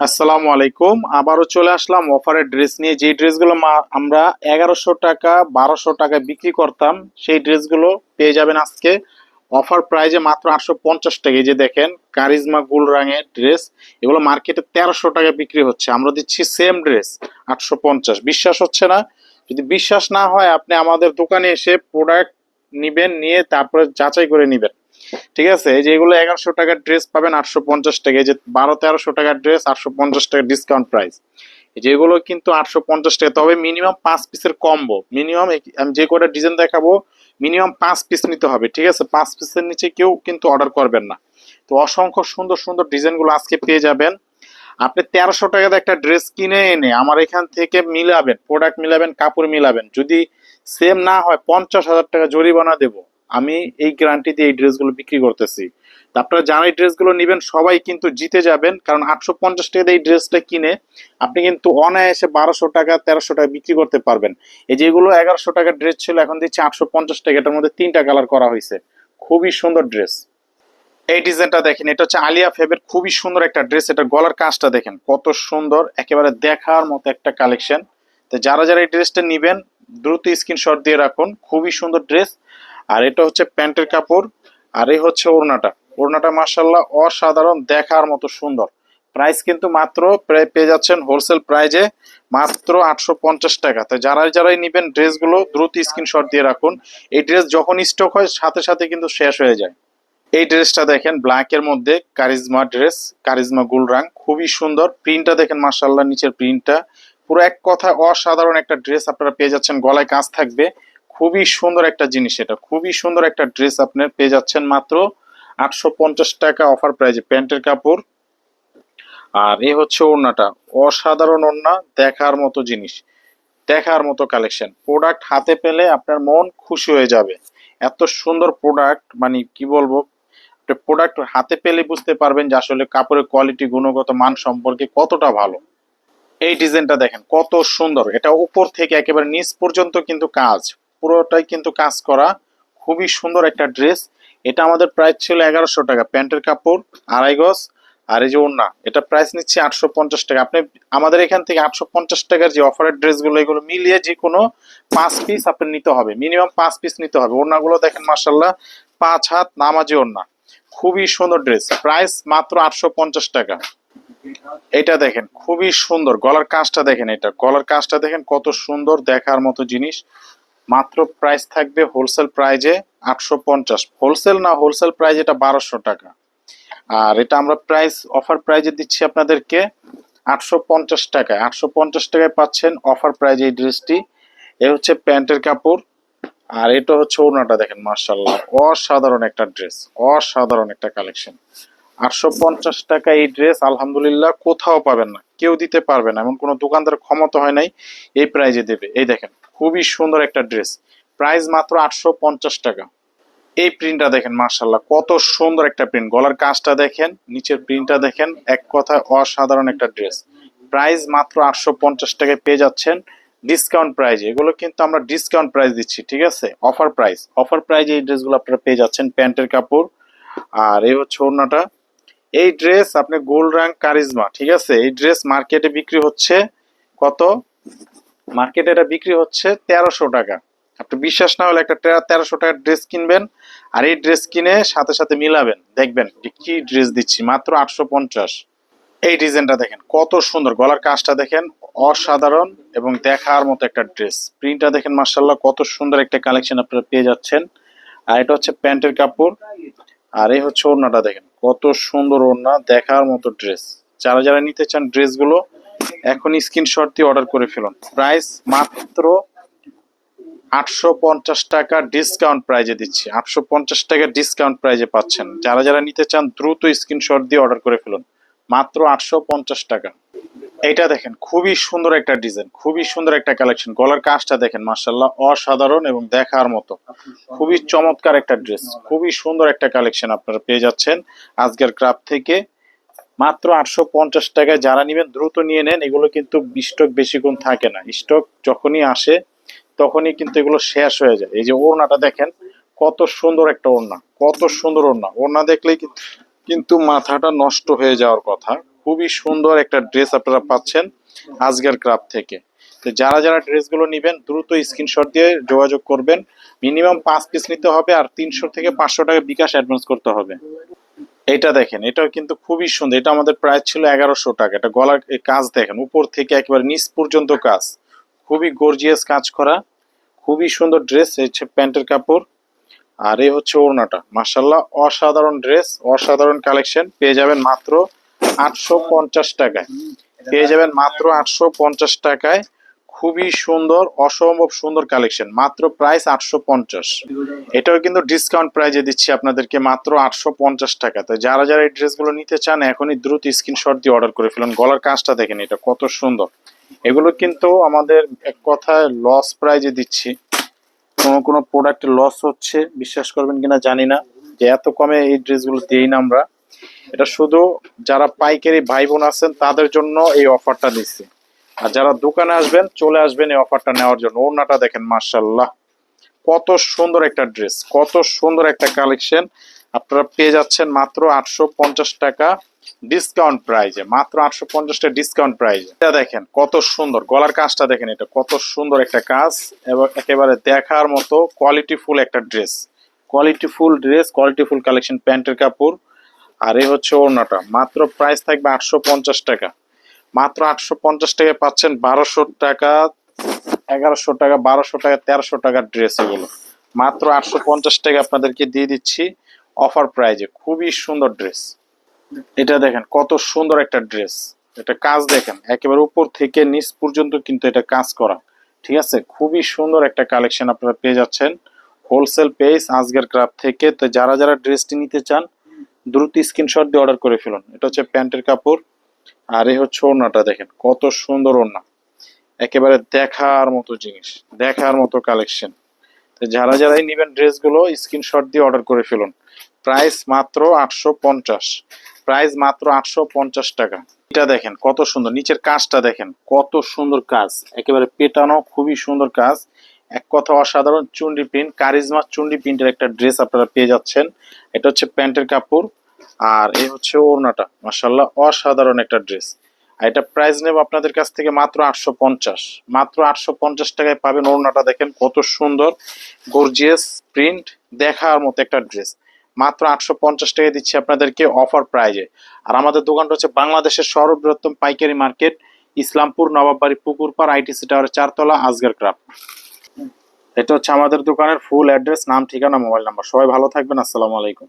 আসসালামু আলাইকুম। আবারও চলে আসলাম অফারের ড্রেস নিয়ে। যে ড্রেসগুলো আমরা এগারোশো টাকা, বারোশো টাকা বিক্রি করতাম, সেই ড্রেসগুলো পেয়ে যাবেন আজকে। অফার প্রাইজে মাত্র আটশো পঞ্চাশ টাকা। যে দেখেন, কারিজমা গুল রঙের ড্রেস। এগুলো মার্কেটে তেরোশো টাকা বিক্রি হচ্ছে। আমরা দিচ্ছি সেম ড্রেস, আটশো পঞ্চাশ। বিশ্বাস হচ্ছে না? যদি বিশ্বাস না হয়, আপনি আমাদের দোকানে এসে প্রোডাক্ট নিবেন, নিয়ে তারপরে যাচাই করে নিবেন। ঠিক আছে? এই যে এগারোশো টাকার ড্রেস পাবেন আটশো পঞ্চাশ টাকা যে বারো, তেরোশো টাকার ড্রেস আটশো পঞ্চাশ টাকা ডিসকাউন্ট প্রাইস যেগুলো কিন্তু আটশো পঞ্চাশ টাকা তবে মিনিমাম পাঁচ পিসের কম্বো মিনিমাম আমি যে কটা ডিজাইন দেখাবো মিনিমাম পাঁচ পিস নিতে হবে, ঠিক আছে? পাঁচ পিসের নিচে কেউ কিন্তু অর্ডার করবেন না। তো অসংখ্য সুন্দর সুন্দর ডিজাইনগুলো আজকে পেয়ে যাবেন। আপনি তেরোশো টাকাতে একটা ড্রেস কিনে এনে আমার এখান থেকে মিলাবেন প্রোডাক্ট মিলাবেন, কাপড় মিলাবেন। যদি সেম না হয়, পঞ্চাশ হাজার টাকা জরিমানা দেবো। আমি এই গ্যারান্টি দিয়ে এই ড্রেসগুলো বিক্রি করতেছি। তা আপনারা যারা এই ড্রেসগুলো নেবেন, সবাই কিন্তু জিতে যাবেন, কারণ আটশো পঞ্চাশ টাকা এই ড্রেসটা কিনে আপনি কিন্তু অনায়াসে বারোশো টাকা, তেরোশো টাকা বিক্রি করতে পারবেন। এই যেগুলো এগারোশো টাকার ড্রেস ছিল, এখন দিচ্ছে আটশো পঞ্চাশ টাকা, এটার মধ্যে তিনটা কালার করা হয়েছে। খুবই সুন্দর ড্রেস। এই ডিজাইনটা দেখেন, এটা হচ্ছে আলিয়া ফেবের খুবই সুন্দর একটা ড্রেস, এটা গলার কাজটা দেখেন, কত সুন্দর, একেবারে দেখার মতো একটা কালেকশন তো যারা যারা এই ড্রেসটা নিবেন, দ্রুত স্ক্রিনশট দিয়ে রাখুন, খুবই সুন্দর ড্রেস। আর এটা হচ্ছে প্যান্টের কাপড়, আর এই হচ্ছে ওড়নাটা। ওড়নাটা মার্শাল্লাহ অসাধারণ, দেখার মতো সুন্দর। প্রাইস কিন্তু মাত্র প্রায় পেয়ে যাচ্ছেন হোলসেল প্রাইজে মাত্র আটশো পঞ্চাশ টাকা। তো যারাই যারাই নিবেন ড্রেসগুলো, দ্রুত স্ক্রিনশট দিয়ে রাখুন। এই ড্রেস যখন স্টক হয়, সাথে সাথে কিন্তু শেষ হয়ে যায়। এই ড্রেসটা দেখেন ব্ল্যাকের মধ্যে কারিজমা ড্রেস, কারিজমা গুল রং খুবই সুন্দর। প্রিন্টটা দেখেন মার্শাল্লাহ নিচের প্রিন্টটা। পুরো এক কথায় অসাধারণ একটা ড্রেস আপনারা পেয়ে যাচ্ছেন, গলায় কাজ থাকবে। খুবই সুন্দর একটা জিনিস এটা। খুবই সুন্দর একটা ড্রেস আপনার পেয়ে যাচ্ছেন মাত্র আটশো পঞ্চাশ টাকা অফার প্রাইজে প্যান্টের কাপড়। আর এ হচ্ছে ওড়নাটা। অসাধারণ ওড়না, দেখার মতো জিনিস, দেখার মতো কালেকশন প্রোডাক্ট হাতে পেলে আপনার মন খুশি হয়ে যাবে। এত সুন্দর প্রোডাক্ট মানে কি বলব প্রোডাক্ট হাতে পেলে বুঝতে পারবেন যে আসলে কাপড়ের কোয়ালিটি গুণগত মান সম্পর্কে কতটা ভালো। এই ডিজাইনটা দেখেন, কত সুন্দর। এটা উপর থেকে একেবারে নিচ পর্যন্ত কিন্তু কাজ। পুরোটাই কিন্তু কাজ করা। খুবই সুন্দর একটা ড্রেস। এটা আমাদের প্রাইস ছিল এগারোশো টাকা। প্যান্টের কাপড়, আড়াই গজ, আর এই যে ওড়না, এটা প্রাইস নিচ্ছে আটশো পঞ্চাশ টাকা। আপনি, আমাদের এখান থেকে আটশো পঞ্চাশ টাকার যে অফারের ড্রেসগুলো, এগুলো মিলিয়ে যে কোনো পাঁচ পিস আপনার নিতে হবে। মিনিমাম পাঁচ পিস নিতে হবে। ওড়নাগুলো দেখেন মার্শাল্লাহ পাঁচ হাত নামাজি ওড়না। খুবই সুন্দর ড্রেস। প্রাইস মাত্র আটশো পঞ্চাশ টাকা। এটা দেখেন, খুবই সুন্দর। গলার কাজটা দেখেন এটা। গলার কাজটা দেখেন, কত সুন্দর দেখার মতো জিনিস। মাত্র প্রাইস থাকবে হোলসেল প্রাইজে আটশো পঞ্চাশ। হোলসেল না হোলসেল প্রাইজ এটা বারোশো টাকা। আর এটা আমরা প্রাইস অফার প্রাইজে দিচ্ছি আপনাদেরকে আটশো পঞ্চাশ টাকায়। আটশো পঞ্চাশ টাকায় পাচ্ছেন অফার প্রাইজে এই ড্রেসটি এ হচ্ছে প্যান্টের কাপড়। আর এটা হচ্ছে ওড়নাটা দেখেন মার্শাল্লাহ অসাধারণ একটা ড্রেস অসাধারণ একটা কালেকশন আটশো পঞ্চাশ টাকা এই ড্রেস আলহামদুলিল্লাহ কোথাও পাবেন না। কেউ দিতে পারবে না, এমন কোনো দোকানদার ক্ষমতা হয় নাই, এই প্রাইজে দেবে। এই দেখেন, খুবই সুন্দর একটা ড্রেস প্রাইস মাত্র আটশো পঞ্চাশ টাকা। এই প্রিন্টটা দেখেন মার্শাল্লাহ কত সুন্দর একটা প্রিন্ট গলার কাজটা দেখেন, নিচের প্রিন্টটা দেখেন, এক কথায় অসাধারণ একটা ড্রেস প্রাইস মাত্র আটশো পঞ্চাশ টাকায় পেয়ে যাচ্ছেন ডিসকাউন্ট প্রাইজ এগুলো কিন্তু আমরা ডিসকাউন্ট প্রাইস দিচ্ছি, ঠিক আছে? অফার প্রাইস অফার প্রাইজে এই ড্রেসগুলো আপনারা পেয়ে যাচ্ছেন প্যান্টের কাপড়। আর এই হচ্ছে ওড়নাটা। এই ড্রেস আপনি গোল রং কারিজমা ঠিক আছে? এই ড্রেস মার্কেটে বিক্রি হচ্ছে কত? মার্কেটে এটা বিক্রি হচ্ছে তেরোশো টাকা। আপনি বিশ্বাস না হলে একটা তেরোশো টাকার ড্রেস কিনবেন আর এই ড্রেস কিনে সাথে সাথে মিলাবেন। দেখবেন কি ড্রেস দিচ্ছি, মাত্র আটশো পঞ্চাশ। এই ডিজাইনটা দেখেন, কত সুন্দর। গলার কাজটা দেখেন, অসাধারণ এবং দেখার মতো একটা ড্রেস প্রিন্টটা দেখেন মার্শাল্লাহ কত সুন্দর একটা কালেকশন আপনারা পেয়ে যাচ্ছেন। আর এটা হচ্ছে প্যান্টের কাপড়। আর এই হচ্ছে ওড়নাটা দেখেন, কত সুন্দর ওড়না, দেখার মতো ড্রেস যারা যারা নিতে চান ড্রেসগুলো এখন স্ক্রিনশট দিয়ে অর্ডার করে ফেলুন। প্রাইস মাত্র আটশো পঞ্চাশ টাকা ডিসকাউন্ট প্রাইজে দিচ্ছি। আটশো পঞ্চাশ টাকা ডিসকাউন্ট প্রাইজে পাচ্ছেন। যারা যারা নিতে চান, দ্রুত স্ক্রিনশট দিয়ে অর্ডার করে ফেলুন। মাত্র আটশো পঞ্চাশ টাকা। এটা দেখেন, খুবই সুন্দর একটা ডিজাইন খুবই সুন্দর একটা কালেকশন গলার কাজটা দেখেন মার্শাল্লাহ অসাধারণ এবং দেখার মতো। খুবই চমৎকার একটা ড্রেস খুবই সুন্দর একটা কালেকশন আপনারা পেয়ে যাচ্ছেন। আজকের ক্রাফ থেকে মাত্র আটশো পঞ্চাশ টাকায় যারা নেবেন, দ্রুত নিয়ে নেন। এগুলো কিন্তু স্টক বেশিক্ষণ থাকে না। স্টক যখনই আসে, তখনই কিন্তু এগুলো শেষ হয়ে যায়। এই যে ওড়নাটা দেখেন, কত সুন্দর একটা ওড়না, কত সুন্দর ওড়না। ওড়না দেখলেই কিন্তু- কিন্তু মাথাটা নষ্ট হয়ে যাওয়ার কথা। খুবই সুন্দর একটা ড্রেস আপনারা পাচ্ছেন আজকের ক্রাফট থেকে। তো যারা যারা ড্রেসগুলো নেবেন, দ্রুত স্ক্রিনশট দিয়ে যোগাযোগ করবেন। মিনিমাম পাঁচ পিস নিতে হবে আর তিনশো থেকে পাঁচশো টাকা বিকাশ অ্যাডভান্স করতে হবে। এটা দেখেন, এটাও কিন্তু খুবই সুন্দর। এটা আমাদের প্রাইস ছিল এগারোশো টাকা। এটা গলার কাজ দেখেন, উপর থেকে একেবারে নিচ পর্যন্ত কাজ। খুবই গর্জিয়াস কাজ করা। খুবই সুন্দর ড্রেস হচ্ছে প্যান্টের কাপড়। আর এই হচ্ছে ওড়নাটা। মার্শাল্লাহ অসাধারণ ড্রেস অসাধারণ কালেকশন পেয়ে যাবেন মাত্র আটশো পঞ্চাশ টাকায়। পেয়ে যাবেন মাত্র আটশো পঞ্চাশ টাকায়। খুবই সুন্দর অসম্ভব সুন্দর কালেকশন। মাত্র প্রাইস আটশো পঞ্চাশ। এটাও কিন্তু ডিসকাউন্ট প্রাইজে দিচ্ছি আপনাদেরকে মাত্র আটশো পঞ্চাশ টাকা। তো যারা যারা এই ড্রেসগুলো নিতে চান এখনই দ্রুত স্ক্রিনশট দিয়ে অর্ডার করে ফেলুন। গলার কাজটা দেখেন এটা কত সুন্দর। এগুলো কিন্তু আমাদের এক কথায় লস প্রাইজে দিচ্ছি। কোনো কোনো প্রোডাক্টে লস হচ্ছে বিশ্বাস করবেন কিনা জানি না। যে এত কমে এই ড্রেসগুলো দিই না আমরা। এটা শুধু যারা পাইকারি ভাই বোন আছেন, তাদের জন্য এই অফারটা দিচ্ছি আর যারা দোকানে আসবেন, চলে আসবেন এই অফারটা নেওয়ার জন্য। ওড়নাটা দেখেন মার্শাল্লাহ কত সুন্দর একটা ড্রেস, কত সুন্দর একটা কালেকশন। আপনারা পেয়ে যাচ্ছেন মাত্র আটশো পঞ্চাশ টাকা ডিসকাউন্ট প্রাইজে, মাত্র আটশো পঞ্চাশ টাকা ডিসকাউন্ট প্রাইজে। এটা দেখেন, কত সুন্দর। গলার কাজটা দেখেন এটা, কত সুন্দর একটা কাজ। এবং একেবারে দেখার মতো কোয়ালিটিফুল একটা dress. Qualityful dress qualityful collection, প্যান্টের কাপড়। আর এ হচ্ছে ওড়নাটা। মাত্র প্রাইস থাকবে আটশো পঞ্চাশ টাকা। মাত্র আটশো পঞ্চাশ টাকায় পাচ্ছেন বারোশো টাকা, এগারোশো টাকা, বারোশো টাকা, তেরোশো টাকার ড্রেস এগুলো। মাত্র আটশো পঞ্চাশ টাকা আপনাদেরকে দিয়ে দিচ্ছি অফার প্রাইজে খুবই সুন্দর ড্রেস এটা দেখেন, কত সুন্দর একটা ড্রেস এটা কাজ দেখেন, একেবারে উপর থেকে নিচ পর্যন্ত কিন্তু এটা কাজ করা। ঠিক আছে? খুবই সুন্দর একটা কালেকশন আপনারা পেয়ে যাচ্ছেন। হোলসেল পেজ আজকের ক্রাফ থেকে। তো যারা যারা ড্রেসটি নিতে চান দ্রুত স্ক্রিনশট দিয়ে অর্ডার করে ফেলুন। এটা হচ্ছে প্যান্টের কাপড়, আর এই হচ্ছে ওড়নাটা দেখেন, কত সুন্দর ওড়না। একেবারে দেখার মতো জিনিস, দেখার মতো কালেকশন তো যারা যারাই নেবেন ড্রেসগুলো স্ক্রিনশট দিয়ে অর্ডার করে ফেলুন। প্রাইস মাত্র আটশো পঞ্চাশ। প্রাইস মাত্র আটশো পঞ্চাশ টাকা। এটা দেখেন, কত সুন্দর, নিচের কাজটা দেখেন, কত সুন্দর কাজ। একেবারে পেটানো, খুবই সুন্দর কাজ। এক কথা অসাধারণ চুন্ডি প্রিন্ট, কারিজমা চুন্ডি প্রিন্টের একটা ড্রেস আপনারা পেয়ে যাচ্ছেন। এটা হচ্ছে প্যান্টের কাপড় আর এই হচ্ছে ওড়নাটা মাসাল্লাহ অসাধারণ একটা ড্রেস। আর এটা প্রাইস নেব আপনাদের কাছ থেকে মাত্র আটশো পঞ্চাশ। মাত্র আটশো পঞ্চাশ টাকায় পাবেন ওড়নাটা, দেখেন কত সুন্দর, গর্জিয়াস প্রিন্ট, দেখার মতো একটা ড্রেস। মাত্র আটশো পঞ্চাশ টাকায় দিচ্ছি আপনাদেরকে অফার প্রাইজে। আর আমাদের দোকানটা হচ্ছে বাংলাদেশের সর্ববৃহত্তম পাইকারি মার্কেট, ইসলামপুর, নবাববাড়ি, পুকুরপাড়, আইটিসি টাওয়ারের চারতলা, আজগার ক্রাফট। এটা হচ্ছে আমাদের দোকানের ফুল অ্যাড্রেস নাম, ঠিকানা মোবাইল নাম্বার সবাই ভালো থাকবেন, আসসালামু আলাইকুম।